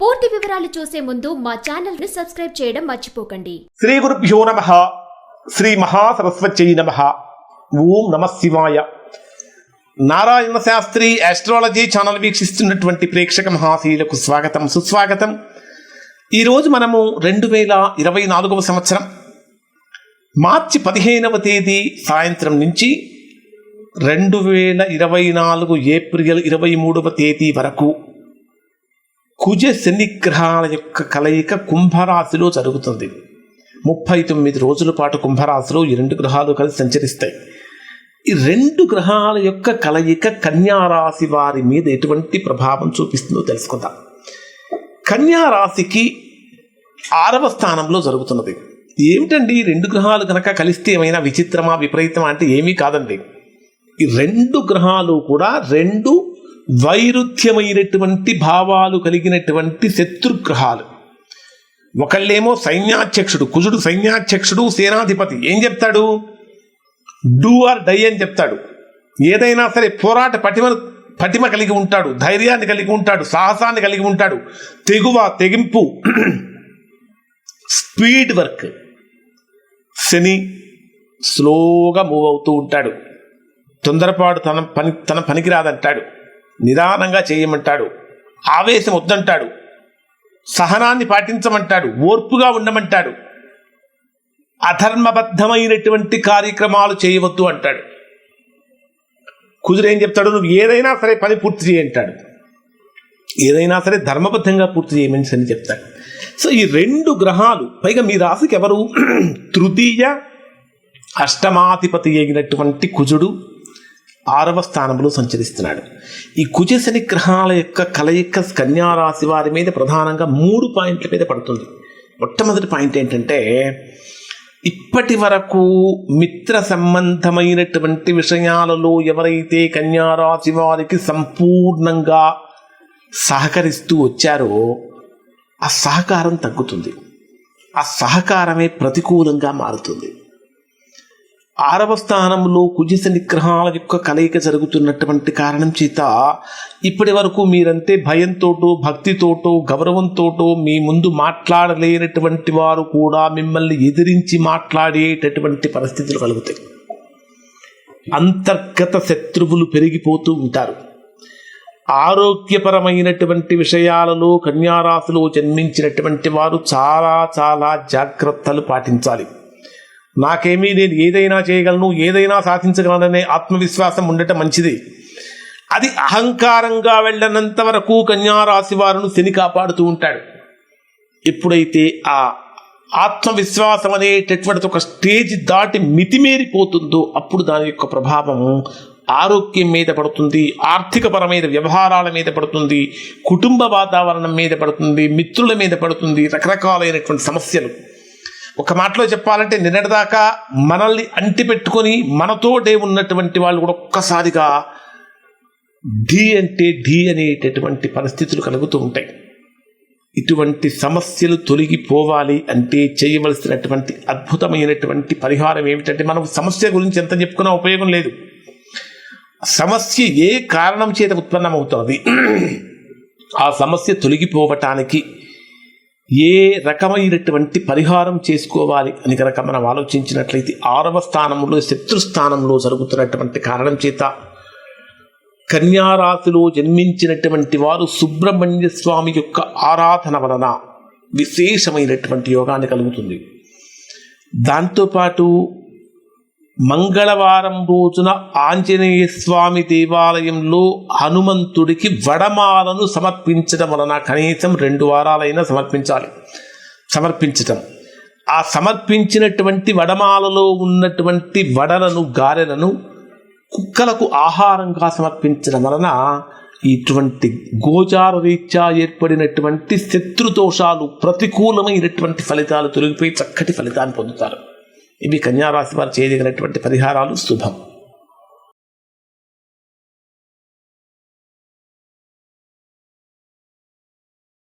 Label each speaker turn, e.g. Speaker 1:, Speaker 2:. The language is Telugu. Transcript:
Speaker 1: పూర్తి వివరాలు చూసే ముందు మా ఛానల్ని సబ్స్క్రైబ్ చేయడం మర్చిపోకండి.
Speaker 2: శ్రీ గురుభ్యో నమ. శ్రీ మహాసరస్వత్యై నమ. ఓం నమ శివాయ. నారాయణ శాస్త్రి ఆస్ట్రాలజీ ఛానల్ వీక్షిస్తున్నటువంటి ప్రేక్షక మహాశీలకు స్వాగతం సుస్వాగతం. ఈరోజు మనము రెండు వేల ఇరవై నాలుగవ సంవత్సరం. మార్చి పదిహేనవ తేదీ సాయంత్రం నుంచి రెండు వేల ఇరవై నాలుగు ఏప్రిల్ ఇరవై మూడవ తేదీ వరకు కుజ శనిగ్రహాల యొక్క కలయిక కుంభరాశిలో జరుగుతుంది. ముప్పై తొమ్మిది రోజుల పాటు కుంభరాశిలో ఈ రెండు గ్రహాలు కలిసి సంచరిస్తాయి. ఈ రెండు గ్రహాల యొక్క కలయిక కన్యారాశి వారి మీద ఎటువంటి ప్రభావం చూపిస్తుందో తెలుసుకుందాం. కన్యారాశికి ఆరవ స్థానంలో జరుగుతున్నది. ఏమిటండి? రెండు గ్రహాలు కనుక కలిస్తే ఏమైనా విచిత్రమా విపరీతమా అంటే ఏమీ కాదండి. ఈ రెండు గ్రహాలు కూడా రెండు వైరుధ్యమైనటువంటి భావాలు కలిగినటువంటి శత్రుగ్రహాలు. ఒకళ్ళేమో సైన్యాధ్యక్షుడు కుజుడు సైన్యాధ్యక్షుడు సేనాధిపతి. ఏం చెప్తాడు? డూ ఆర్ డై అని చెప్తాడు. ఏదైనా సరే పోరాట పటిమ పటిమ కలిగి ఉంటాడు ధైర్యాన్ని కలిగి ఉంటాడు సాహసాన్ని కలిగి ఉంటాడు. తెగువ తెగింపు స్పీడ్ వర్క్. శని స్లోగా మూవ్ అవుతూ ఉంటాడు. తొందరపాటు తన పని తన పనికి రాదంటాడు నిదానంగా చేయమంటాడు. ఆవేశం వద్దంటాడు. సహనాన్ని పాటించమంటాడు. ఓర్పుగా ఉండమంటాడు. అధర్మబద్ధమైనటువంటి కార్యక్రమాలు చేయవద్దు అంటాడు. కుదురేం ఏం చెప్తాడు? నువ్వు ఏదైనా సరే పని పూర్తి చేయంటాడు ఏదైనా సరే ధర్మబద్ధంగా పూర్తి చేయమని అని చెప్తాడు. సో ఈ రెండు గ్రహాలు పైగా మీ రాశికి ఎవరు? తృతీయ అష్టమాధిపతి అయినటువంటి కుజుడు ఆరవ స్థానంలో సంచరిస్తున్నాడు. ఈ కుజశని గ్రహాల యొక్క కలయిక కన్యారాశి వారి మీద ప్రధానంగా మూడు పాయింట్ల మీద పడుతుంది. మొట్టమొదటి పాయింట్ ఏంటంటే ఇప్పటి వరకు మిత్ర సంబంధమైనటువంటి విషయాలలో ఎవరైతే కన్యారాశి వారికి సంపూర్ణంగా సహకరిస్తూ వచ్చారో ఆ సహకారం తగ్గుతుంది. ఆ సహకారమే ప్రతికూలంగా మారుతుంది. ఆరవ స్థానంలో కుజిస నిగ్రహాల యొక్క కలయిక జరుగుతున్నటువంటి కారణం చేత ఇప్పటి వరకు మీరంటే భయంతోటో భక్తితోటో గౌరవంతోటో మీ ముందు మాట్లాడలేనటువంటి వారు కూడా మిమ్మల్ని ఎదిరించి మాట్లాడేటటువంటి పరిస్థితులు కలుగుతాయి. అంతర్గత శత్రువులు పెరిగిపోతూ ఉంటారు. ఆరోగ్యపరమైనటువంటి విషయాలలో కన్యారాశిలో జన్మించినటువంటి వారు చాలా చాలా జాగ్రత్తలు పాటించాలి. నాకేమీ నేను ఏదైనా చేయగలను ఏదైనా సాధించగలననే ఆత్మవిశ్వాసం ఉండటం మంచిది. అది అహంకారంగా వెళ్ళనంత వరకు కన్యారాశి వారిని శని కాపాడుతూ ఉంటాడు. ఎప్పుడైతే ఆ ఆత్మవిశ్వాసం అనేటటువంటి ఒక స్టేజ్ దాటి మితిమీరిపోతుందో అప్పుడు దాని యొక్క ప్రభావం ఆరోగ్యం మీద పడుతుంది ఆర్థికపరమైన వ్యవహారాల మీద పడుతుంది కుటుంబ వాతావరణం మీద పడుతుంది మిత్రుల మీద పడుతుంది రకరకాలైనటువంటి సమస్యలు. ఒక మాటలో చెప్పాలంటే నిన్నటిదాకా మనల్ని అంటిపెట్టుకొని మనతోటే ఉన్నటువంటి వాళ్ళు కూడా ఒక్కసారిగా ఢీ అంటే ఢీ అనేటటువంటి పరిస్థితులు కలుగుతూ ఉంటాయి. ఇటువంటి సమస్యలు తొలగిపోవాలి అంటే చేయవలసినటువంటి అద్భుతమైనటువంటి పరిహారం ఏమిటంటే మనం సమస్య గురించి ఎంత చెప్పుకున్నా ఉపయోగం లేదు. సమస్య ఏ కారణం చేత ఉత్పన్నమవుతుంది? ఆ సమస్య తొలగిపోవటానికి ఏ రకమైనటువంటి పరిహారం చేసుకోవాలి అని కనుక మనం ఆలోచించినట్లయితే ఆరవ స్థానంలో శత్రుస్థానంలో జరుగుతున్నటువంటి కారణం చేత కన్యారాశిలో జన్మించినటువంటి వారు సుబ్రహ్మణ్య స్వామి యొక్క ఆరాధన వలన విశేషమైనటువంటి యోగాన్ని కలుగుతుంది. దాంతోపాటు మంగళవారం రోజున ఆంజనేయ స్వామి దేవాలయంలో హనుమంతుడికి వడమాలను సమర్పించడం వలన కనీసం రెండు వారాలైనా సమర్పించాలి. సమర్పించటం. ఆ సమర్పించినటువంటి వడమాలలో ఉన్నటువంటి వడలను గారెలను కుక్కలకు ఆహారంగా సమర్పించడం వలన ఇటువంటి గోచార రీత్యా ఏర్పడినటువంటి శత్రుదోషాలు ప్రతికూలమైనటువంటి ఫలితాలు తొలగిపోయి చక్కటి ఫలితాన్ని పొందుతారు. ఇవి కన్యారాశి వారు చేయదగినటువంటి పరిహారాలు శుభం.